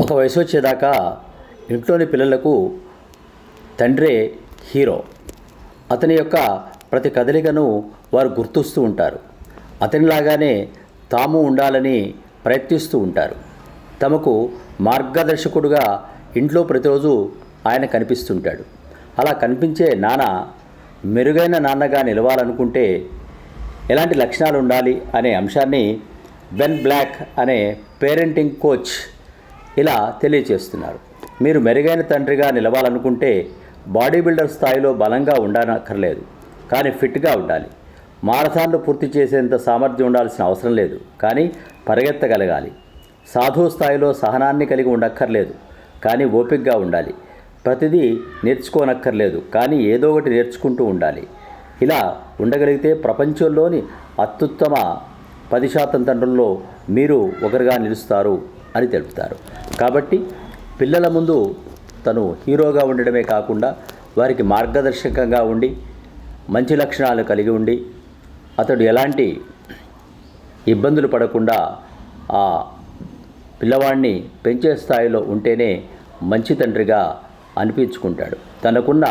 ఒక వయసు వచ్చేదాకా ఇంట్లోని పిల్లలకు తండ్రే హీరో. అతని యొక్క ప్రతి కదలికను వారు గుర్తుస్తూ ఉంటారు. అతనిలాగానే తాము ఉండాలని ప్రయత్నిస్తూ ఉంటారు. తమకు మార్గదర్శకుడుగా ఇంట్లో ప్రతిరోజు ఆయన కనిపిస్తుంటాడు. అలా కనిపించే నాన్న మెరుగైన నాన్నగా నిలవాలనుకుంటే ఎలాంటి లక్షణాలు ఉండాలి అనే అంశాన్ని బెన్ బ్లాక్ అనే పేరెంటింగ్ కోచ్ ఇలా తెలియచేస్తున్నారు మీరు మెరుగైన తండ్రిగా నిలవాలనుకుంటే బాడీ బిల్డర్ స్థాయిలో బలంగా ఉండనక్కర్లేదు కానీ ఫిట్గా ఉండాలి. మారథాన్లు పూర్తి చేసేంత సామర్థ్యం ఉండాల్సిన అవసరం లేదు కానీ పరిగెత్తగలగాలి. సాధు స్థాయిలో సహనాన్ని కలిగి ఉండక్కర్లేదు కానీ ఓపికగా ఉండాలి. ప్రతిదీ నేర్చుకోనక్కర్లేదు కానీ ఏదో ఒకటి నేర్చుకుంటూ ఉండాలి. ఇలా ఉండగలిగితే ప్రపంచంలోని అత్యుత్తమ పది శాతం తండ్రుల్లో మీరు ఒకరిగా నిలుస్తారు. అని తెలుపుతారు. కాబట్టి పిల్లల ముందు తను హీరోగా ఉండడమే కాకుండా వారికి మార్గదర్శకంగా ఉండి మంచి లక్షణాలు కలిగి ఉండి అతడు ఎలాంటి ఇబ్బందులు పడకుండా ఆ పిల్లవాడిని పెంచే స్థాయిలో ఉంటేనే మంచి తండ్రిగా అనిపించుకుంటాడు. తనకున్న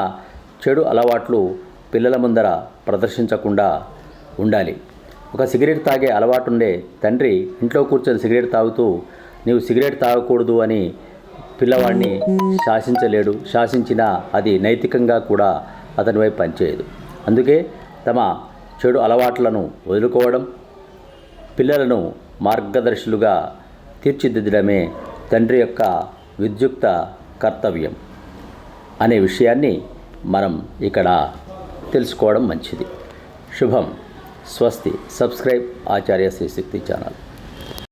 చెడు అలవాట్లు పిల్లల ముందర ప్రదర్శించకుండా ఉండాలి. ఒక సిగరెట్ తాగే అలవాటుండే తండ్రి ఇంట్లో కూర్చొని సిగరెట్ తాగుతూ నీవు సిగరెట్ తాగకూడదు అని పిల్లవాడిని శాసించలేడు. శాసించినా అది నైతికంగా కూడా అతని వైపు పనిచేయదు. అందుకే తమ చెడు అలవాట్లను వదులుకోవడం పిల్లలను మార్గదర్శులుగా తీర్చిదిద్దడమే తండ్రి యొక్క విద్యుక్త కర్తవ్యం అనే విషయాన్ని మనం ఇక్కడ తెలుసుకోవడం మంచిది. శుభం. స్వస్తి. Subscribe Acharya Srishakti channel.